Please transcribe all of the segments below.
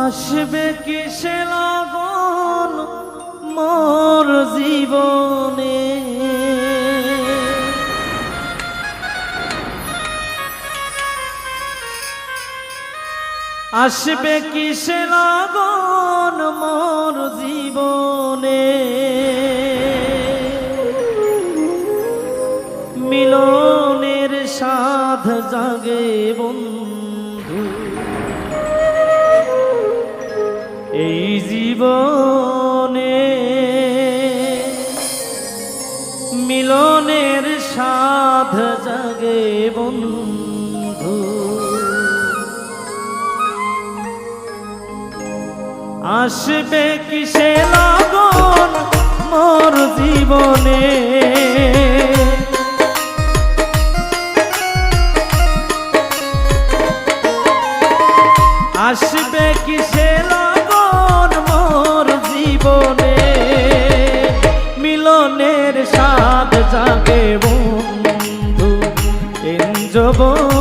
আসবে কিসে লগন মোর জীবনে? আসবে কিসে লগন মোর জীবনে? মিলনের সাধ জাগে বন্ধু। জীবনে মিলনের সাধ জাগে বন্ধু। আসবে কিসে লাগন মোর জীবনে? আসবে কিসে এঞ্জবনে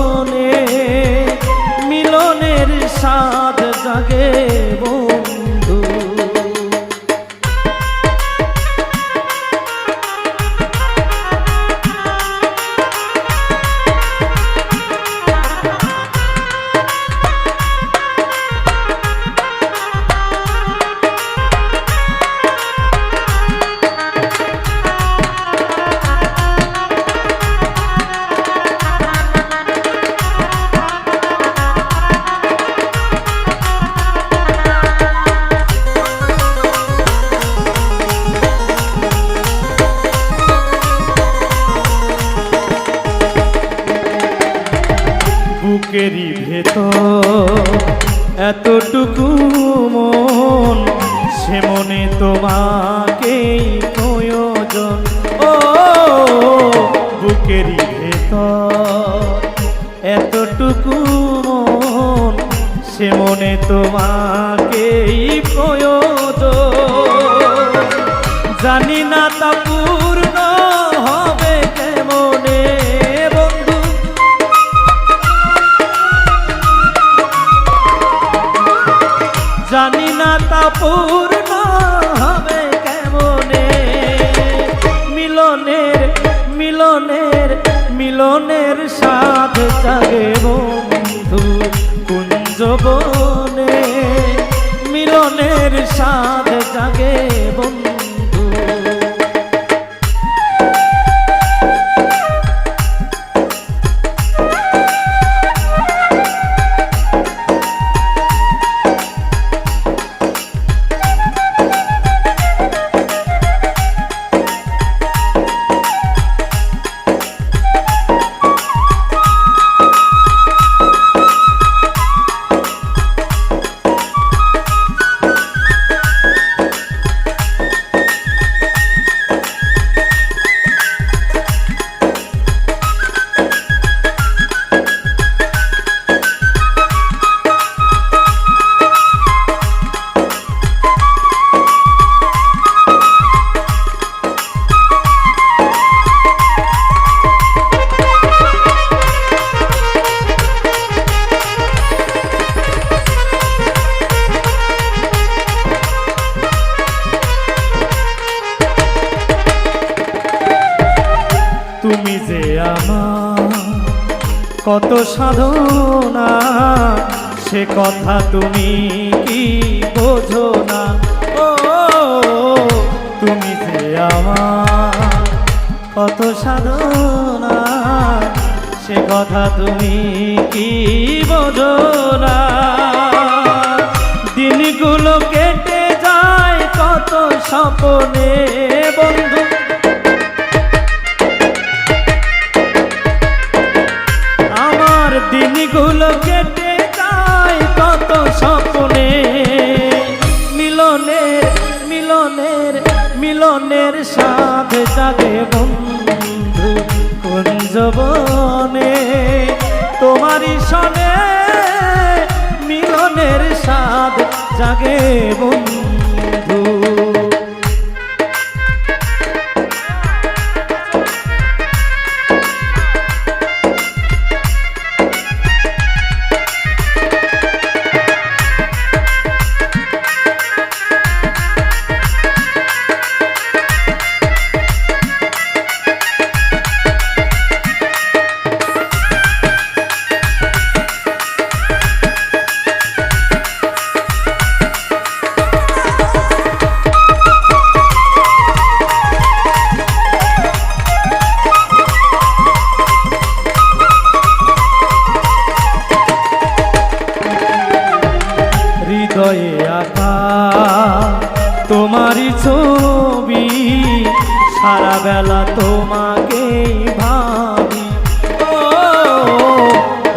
বুকেরই ভেতর। এতটুকু মন, সে মনে তোমাকেই প্রয়োজন। ও, বুকেরই এতটুকু মন, সে মনে তোমাকেই প্রয়োজন। জানি না তা জানি না তা পূর্ণ হবে কেমনে। মিলনের মিলনের মিলনের সাধ জাগে বন্ধু কুঞ্জবনে। মিলনের সাধ তুমি যে আমার কত সাধনা, সে কথা তুমি কি বোঝো না? ও, তুমি যে আমার কত সাধনা, সে কথা তুমি কি বোঝো না? দিনগুলো কেটে যায় কত স্বপনে, বন্ধু। মিলনের সাথে জাগে বন্ধু কুঞ্জবনে তোমারই সনে মিলনের সাথে জাগে বন্ধু। হৃদয়ে আঁকা তোমারই ছবি সারা বেলা তোমাকেই ভাবি। ও,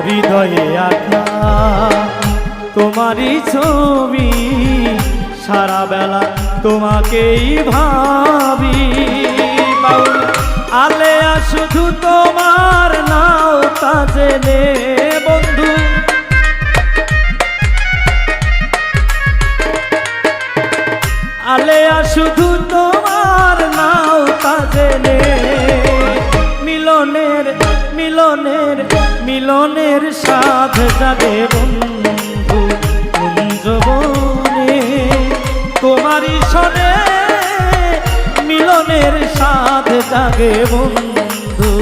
হৃদয়ে আঁকা তোমারই ছবি সারা বেলা তোমাকেই ভাবি। আলেয়া, শুধু তোমার নাও তা জেনে মিলনের সাধ জাগে বন্ধু কুঞ্জবনে তোমারই সনে মিলনের সাধ জাগে বন্ধু।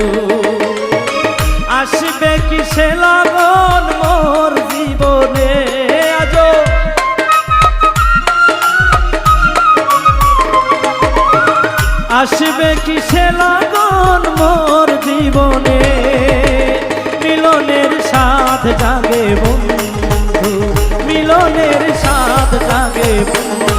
বন্ধু